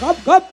গপ গপ